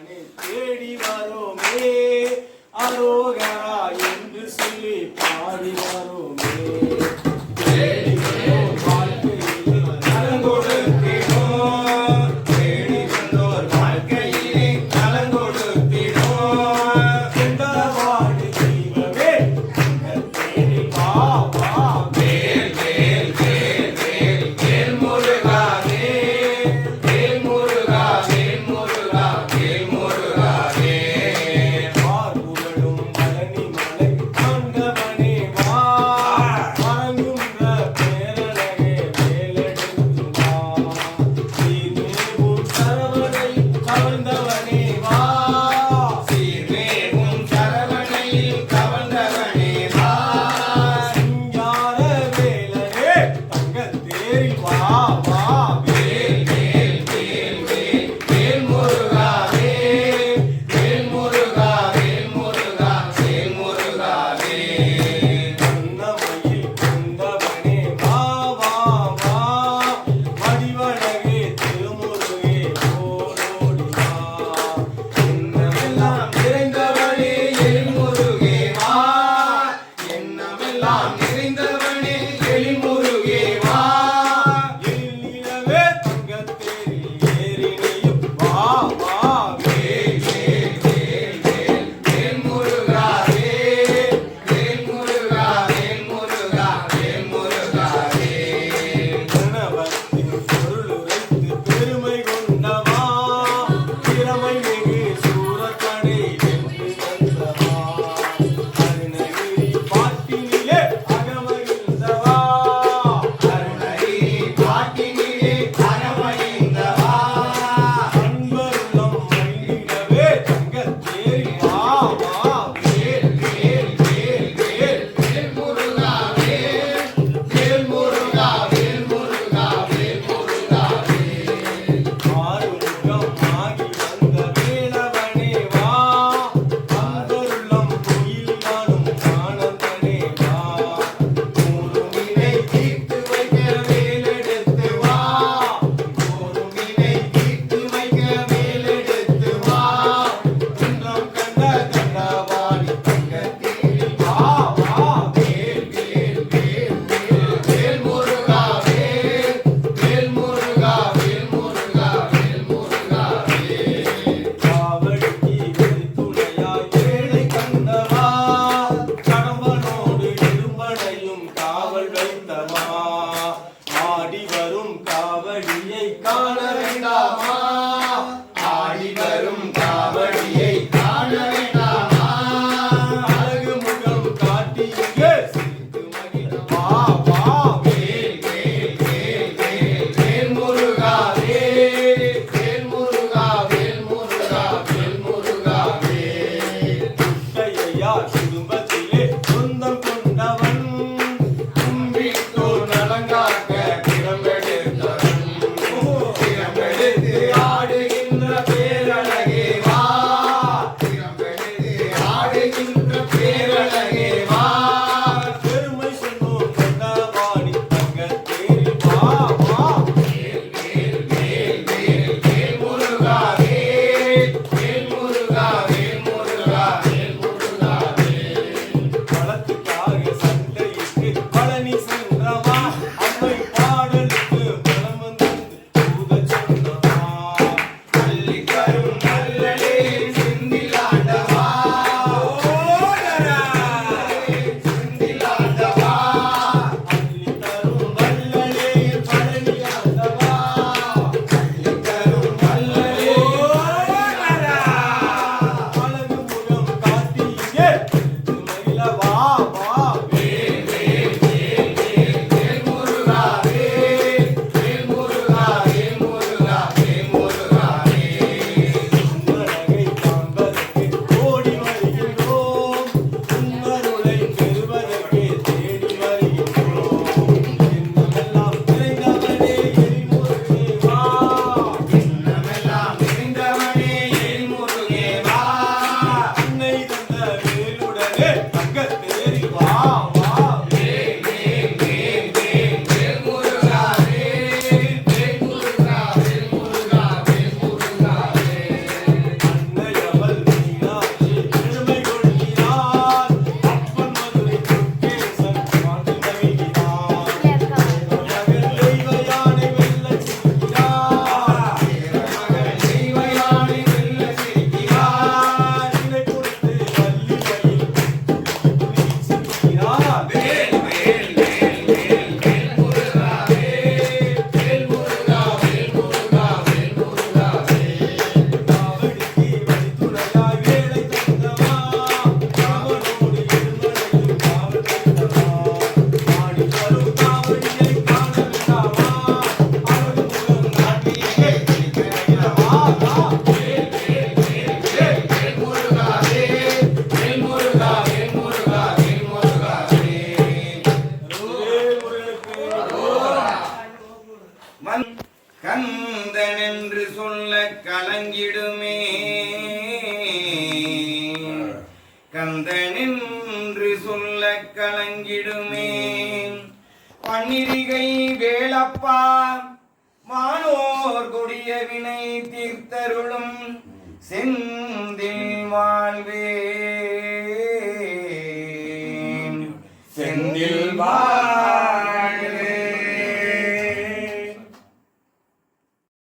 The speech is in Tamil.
தானே தேடி வரோமே. அரோகரா என்று சொல்லி பாடி வரோமே. நின்று சொல்ல கலங்கிடுமே பன்னிரிகை வேளப்பா மானோர் கொடிய வினை தீர்த்தருளும். செந்தில் வாழ்வே